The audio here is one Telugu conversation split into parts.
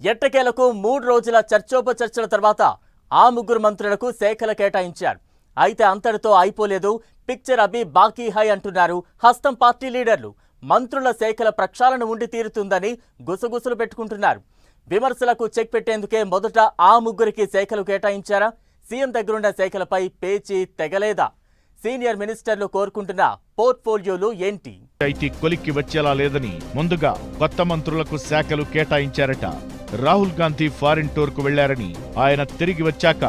ఎట్టకేలకు మూడు రోజుల చర్చోపచర్చల తర్వాత ఆ ముగ్గురు మంత్రులకు శాఖలు కేటాయించారు. అయితే అంతటితో అయిపోలేదు. పిక్చర్ అభి బాకీ హై అంటున్నారు. హస్తం పార్టీ లీడర్లు. మంత్రుల శాఖల ప్రక్షాళన ఉండి తీరుతుందని గుసగుసలు పెట్టుకుంటున్నారు. విమర్శలకు చెక్ పెట్టేందుకే మొదట ఆ ముగ్గురికి శాఖలు కేటాయించారా? సీఎం దగ్గరున్న శాఖలపై పేచీ తెగలేదా? సీనియర్ మినిస్టర్లు కోరుకుంటున్న పోర్ట్ఫోలియోలు ఏంటి? ఐటీ కొలిక్కి వచ్చేలా లేదని ముందుగా కొత్త మంత్రులకు శాఖలు కేటాయించారట. రాహుల్ గాంధీ ఫారిన్ టూర్కు వెళ్ళారని ఆయన తిరిగి వచ్చాక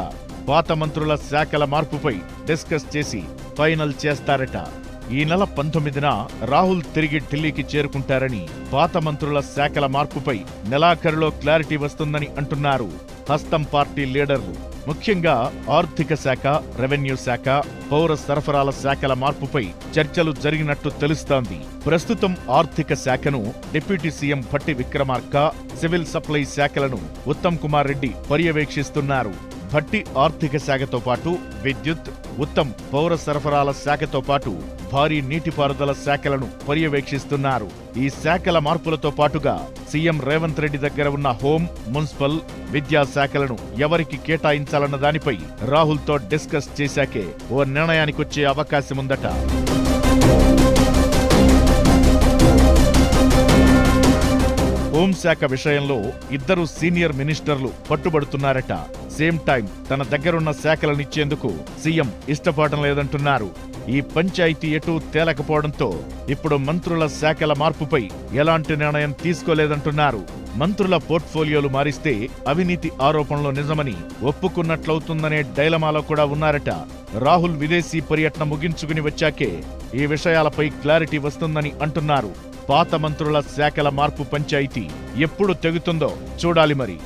పాత మంత్రుల శాఖల మార్పుపై డిస్కస్ చేసి ఫైనల్ చేస్తారట. ఈ నెల పంతొమ్మిదిన రాహుల్ తిరిగి ఢిల్లీకి చేరుకుంటారని పాత మంత్రుల శాఖల మార్పుపై నెలాఖరులో క్లారిటీ వస్తుందని అంటున్నారు హస్తం పార్టీ లీడర్లు. ముఖ్యంగా ఆర్థిక శాఖ రెవెన్యూ శాఖ పౌర సరఫరాల శాఖల మార్పుపై చర్చలు జరిగినట్టు తెలుస్తోంది. ప్రస్తుతం ఆర్థిక శాఖను deputy CM Bhatti Vikramarka civil supply శాఖలను ఉత్తమ్ కుమార్ రెడ్డి పర్యవేక్షిస్తున్నారు. భట్టి ఆర్థిక శాఖతో పాటు విద్యుత్ ఉత్తమ్ పౌర సరఫరాల శాఖతో పాటు భారీ నీటిపారుదల శాఖలను పర్యవేక్షిస్తున్నారు. ఈ శాఖల మార్పులతో పాటుగా సీఎం రేవంత్ రెడ్డి దగ్గర ఉన్న హోం మున్సిపల్ విద్యా శాఖలను ఎవరికి కేటాయించాలన్న దానిపై రాహుల్తో డిస్కస్ చేశాకే ఓ నిర్ణయానికొచ్చే అవకాశముందట. హోంశాఖ విషయంలో ఇద్దరు సీనియర్ మినిస్టర్లు పట్టుబడుతున్నారట. సేమ్ టైం తన దగ్గరున్న శాఖలనిచ్చేందుకు సీఎం ఇష్టపడడం లేదంటున్నారు. ఈ పంచాయతీ ఎటూ తేలకపోవడంతో ఇప్పుడు మంత్రుల శాఖల మార్పుపై ఎలాంటి నిర్ణయం తీసుకోలేదంటున్నారు. మంత్రుల పోర్ట్ఫోలియోలు మారిస్తే అవినీతి ఆరోపణలు నిజమని ఒప్పుకున్నట్లవుతుందనే డైలమాలో కూడా ఉన్నారట. రాహుల్ విదేశీ పర్యటన ముగించుకుని వచ్చాకే ఈ విషయాలపై క్లారిటీ వస్తుందని అంటున్నారు. పాత మంత్రుల శాఖల మార్పు పంచాయితీ ఎప్పుడు తెగుతుందో చూడాలి మరి.